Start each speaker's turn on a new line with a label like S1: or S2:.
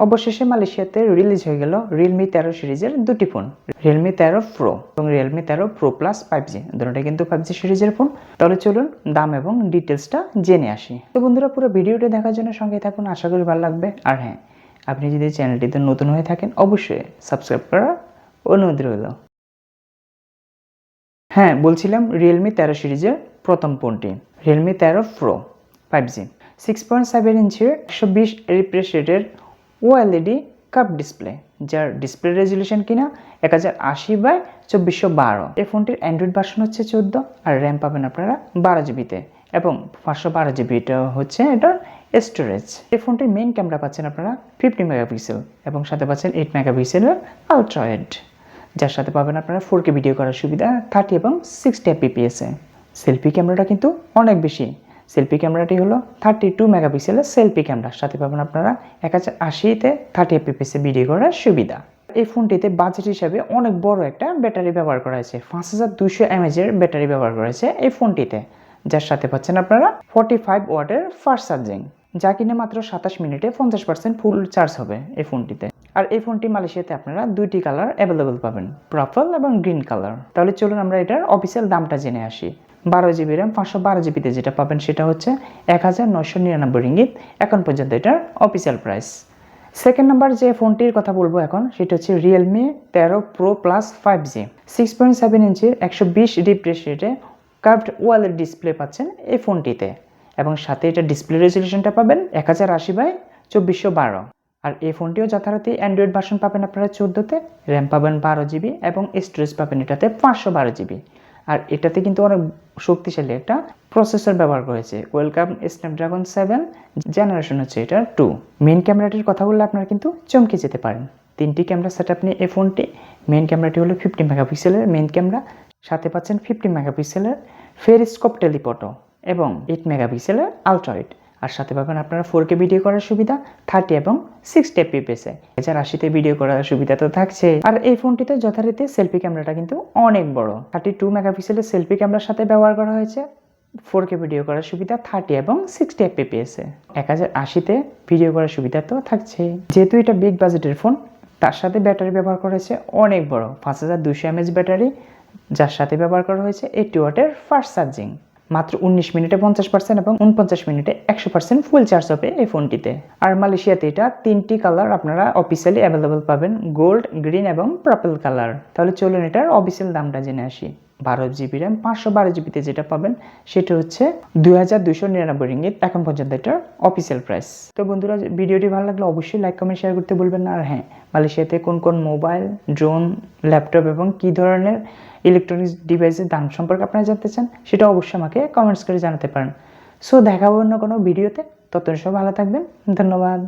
S1: অবশেষে মালয়েশিয়াতে রিলিজ হয়ে গেল রিয়েলমি তেরো সিরিজের দুটি ফোন রিয়েলমি তেরো প্রো এবং রিয়েলমি তেরো প্রো প্লাস ফাইভ জি দুটোটা কিন্তু ফাইভ জি সিরিজের ফোন তাহলে চলুন দাম এবং ডিটেলসটা জেনে আসি। তো বন্ধুরা, পুরো ভিডিওটা দেখার জন্য সঙ্গে থাকুন, আশা করি ভালো লাগবে। আর হ্যাঁ আপনি যদি চ্যানেলটিতে নতুন হয়ে থাকেন, অবশ্যই সাবস্ক্রাইব করার অনুরোধ রইল। হ্যাঁ বলছিলাম রিয়েলমি তেরো সিরিজের প্রথম ফোনটি রিয়েলমি তেরো pro five G six point seven ইঞ্চির একশো বিশ রিফ্রেশ রেটের ওএলইডি কাপ ডিসপ্লে যার ডিসপ্লে রেজলিউশন কিনা এক হাজার আশি বাই চব্বিশশো বারো। এই ফোনটির অ্যান্ড্রয়েড ভার্সন হচ্ছে চোদ্দ, আর র্যাম পাবেন আপনারা বারো জিবিতে এবং পাঁচশো বারো জিবি এটা হচ্ছে এটার স্টোরেজ এই ফোনটির মেইন ক্যামেরা পাচ্ছেন আপনারা ফিফটি মেগাপিক্সেল এবং সাথে পাচ্ছেন এইট মেগা মেগাপিক্সেলের আলট্রায়েড যার সাথে পাবেন আপনারা ফোর কে ভিডিও করার সুবিধা থার্টি এবং সিক্সটি এপিপিএসে সেলফি ক্যামেরাটা কিন্তু অনেক বেশি। সেলফি ক্যামেরাটি হলো থার্টি টু মেগাপিক্সেলের সেলফি ক্যামেরা সাথে পাবেন আপনারা এক হাজার আশিতে থার্টি এপিপিএসে ভিডিও করার সুবিধা। এই ফোনটিতে বাজেট হিসাবে অনেক বড় একটা ব্যাটারি ব্যবহার করা হয়েছে। পাঁচ হাজার দুশো এমএজের ব্যাটারি ব্যবহার করা হয়েছে এই ফোনটিতে যার সাথে পাচ্ছেন আপনারা ফর্টি ফাইভ ওয়াটের ফাস্ট চার্জিং যা কিনে মাত্র সাতাশ মিনিটে পঞ্চাশ পার্সেন্ট ফুল চার্জ হবে এই ফোনটিতে আর এই ফোনটি মালয়েশিয়াতে আপনারা দুইটি কালার অ্যাভেলেবল পাবেন পার্পল এবং গ্রিন কালার তাহলে চলুন আমরা এটার অফিসিয়াল দামটা জেনে আসি। বারো জিবি র্যাম পাঁচশো বারো জিবিতে যেটা পাবেন সেটা হচ্ছে এক হাজার নশো নিরানব্বই রিঙ্গিত। এখন পর্যন্ত এটার অফিসিয়াল প্রাইস সেকেন্ড নাম্বার যে ফোনটির কথা বলব এখন, সেটা হচ্ছে রিয়েলমি তেরো pro plus five G six point seven ইঞ্চির একশো বিশ রিফ্রেশ রেটে কার্ভড ওয়ালের ডিসপ্লে পাচ্ছেন এই ফোনটিতে এবং সাথে এটা ডিসপ্লে রেজলিউশনটা পাবেন এক হাজার আশি বাই চব্বিশশো বারো। আর এই ফোনটিও যথারীতি অ্যান্ড্রয়েড ভার্সন পাবেন আপনারা চোদ্দোতে র্যাম পাবেন বারো জিবি এবং স্টোরেজ পাবেন এটাতে পাঁচশো বারো জিবি। আর এটাতে কিন্তু অনেক শক্তিশালী একটা প্রসেসর ব্যবহার করেছে। ওয়েলকাম স্ন্যাপড্রাগন সেভেন জেনারেশন হচ্ছে এটার টু মেন ক্যামেরাটির কথা বললে আপনারা কিন্তু চমকে যেতে পারেন। তিনটি ক্যামেরা সেট আপ নিয়ে এই ফোনটি মেন ক্যামেরাটি হলো ফিফটি মেগাপিক্সেলের মেন ক্যামেরা সাথে পাচ্ছেন ফিফটি মেগাপিক্সেলের ফেরিস্কোপ টেলিপটো এবং এইট মেগাপিক্সেলের আলট্রাইট আর সাথে পাবেন আপনারা ফোর কে ভিডিও করার সুবিধা থার্টি এবং সিক্সটি এপিপিএসে এছাড়া আশিতে ভিডিও করার সুবিধা তো থাকছে আর এই ফোনটিতে যথারীতি সেলফি ক্যামেরাটা কিন্তু অনেক বড়। থার্টি টু মেগাপিক্সেলের সেলফি ক্যামেরার সাথে ব্যবহার করা হয়েছে। ফোর কে ভিডিও করার সুবিধা থার্টি এবং সিক্সটি এপিপিএসে এক হাজার আশিতে ভিডিও করার সুবিধা তো থাকছে যেহেতু এটা বিগ বাজেটের ফোন তার সাথে ব্যাটারি ব্যবহার করা হয়েছে অনেক বড়। পাঁচ হাজার দুশো এমএচ ব্যাটারি যার সাথে ব্যবহার করা হয়েছে এইটি ওয়াটের ফাস্ট চার্জিং মাত্র উনিশ মিনিটে পঞ্চাশ পার্সেন্ট এবং উনপঞ্চাশ মিনিটে একশো পার্সেন্ট ফুল চার্জ হবে এই ফোনটিতে। আর মালয়েশিয়াতে এটা তিনটি কালার আপনারা অফিসিয়ালি অ্যাভেলেবল পাবেন গোল্ড গ্রিন এবং পার্পল কালার তাহলে চলুন এটার অফিসিয়াল দামটা জেনে আসি। বারো জিবি র্যাম পাঁচশো বারো জিবিতে যেটা পাবেন, সেটা হচ্ছে দুই হাজার দুশো নিরানব্বই রিঙ্গিত। এখন পর্যন্ত এটার অফিসিয়াল প্রাইস তো বন্ধুরা, ভিডিওটি ভালো লাগলে অবশ্যই লাইক কমেন্ট শেয়ার করতে বলবেন আর হ্যাঁ মালয়েশিয়াতে কোন কোন মোবাইল ড্রোন ল্যাপটপ এবং কী ধরনের ইলেকট্রনিক্স ডিভাইসের দাম সম্পর্কে আপনারা জানতে চান, সেটা অবশ্যই আমাকে কমেন্টস করে জানাতে পারেন। সো দেখাবো অন্য কোনো ভিডিওতে ততটা সব ভালো থাকবেন। ধন্যবাদ।